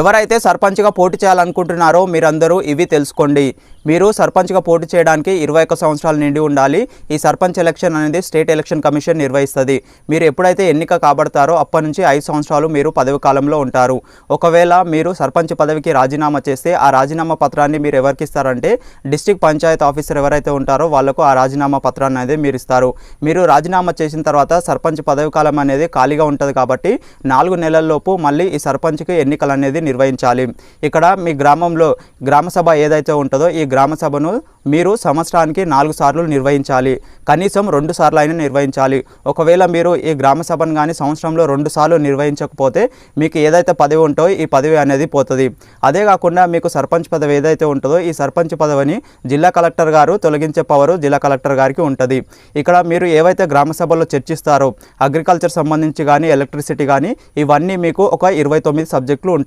ఎవరైతే సర్పంచ్గా పోటీ చేయాలనుకుంటున్నారో మీరందరూ ఇవి తెలుసుకోండి. మీరు సర్పంచ్గా పోటీ చేయడానికి ఇరవై ఒక్క సంవత్సరాలు నిండి ఉండాలి. ఈ సర్పంచ్ ఎలక్షన్ అనేది స్టేట్ ఎలక్షన్ కమిషన్ నిర్వహిస్తుంది. మీరు ఎప్పుడైతే ఎన్నిక కాబడతారో అప్పటి నుంచి ఐదు సంవత్సరాలు మీరు పదవి కాలంలో ఉంటారు. ఒకవేళ మీరు సర్పంచ్ పదవికి రాజీనామా చేస్తే ఆ రాజీనామా పత్రాన్ని మీరు ఎవరికి ఇస్తారంటే డిస్టిక్ పంచాయత్ ఆఫీసర్ ఎవరైతే ఉంటారో వాళ్ళకు ఆ రాజీనామా పత్రాన్ని అనేది మీరు ఇస్తారు. మీరు రాజీనామా చేసిన తర్వాత సర్పంచ్ పదవి కాలం అనేది ఖాళీగా ఉంటుంది కాబట్టి నాలుగు నెలల్లోపు మళ్ళీ ఈ సర్పంచ్కి ఎన్నికలు అనేది నిర్వహించాలి. ఇక్కడ మీ గ్రామంలో గ్రామ సభ ఏదైతే ఉంటుందో ఈ గ్రామ సభను మీరు సంవత్సరానికి నాలుగు సార్లు నిర్వహించాలి. కనీసం రెండు సార్లు అయినా నిర్వహించాలి. ఒకవేళ మీరు ఈ గ్రామ సభను కానీ సంవత్సరంలో రెండు సార్లు నిర్వహించకపోతే మీకు ఏదైతే పదవి ఉంటో ఈ పదవి అనేది పోతుంది. అదే కాకుండా మీకు సర్పంచ్ పదవి ఏదైతే ఉంటుందో ఈ సర్పంచ్ పదవిని జిల్లా కలెక్టర్ గారు తొలగించే పవరు జిల్లా కలెక్టర్ గారికి ఉంటుంది. ఇక్కడ మీరు ఏవైతే గ్రామ సభల్లో చర్చిస్తారో అగ్రికల్చర్ సంబంధించి కానీ ఎలక్ట్రిసిటీ కానీ ఇవన్నీ మీకు ఒక ఇరవై తొమ్మిది సబ్జెక్టులు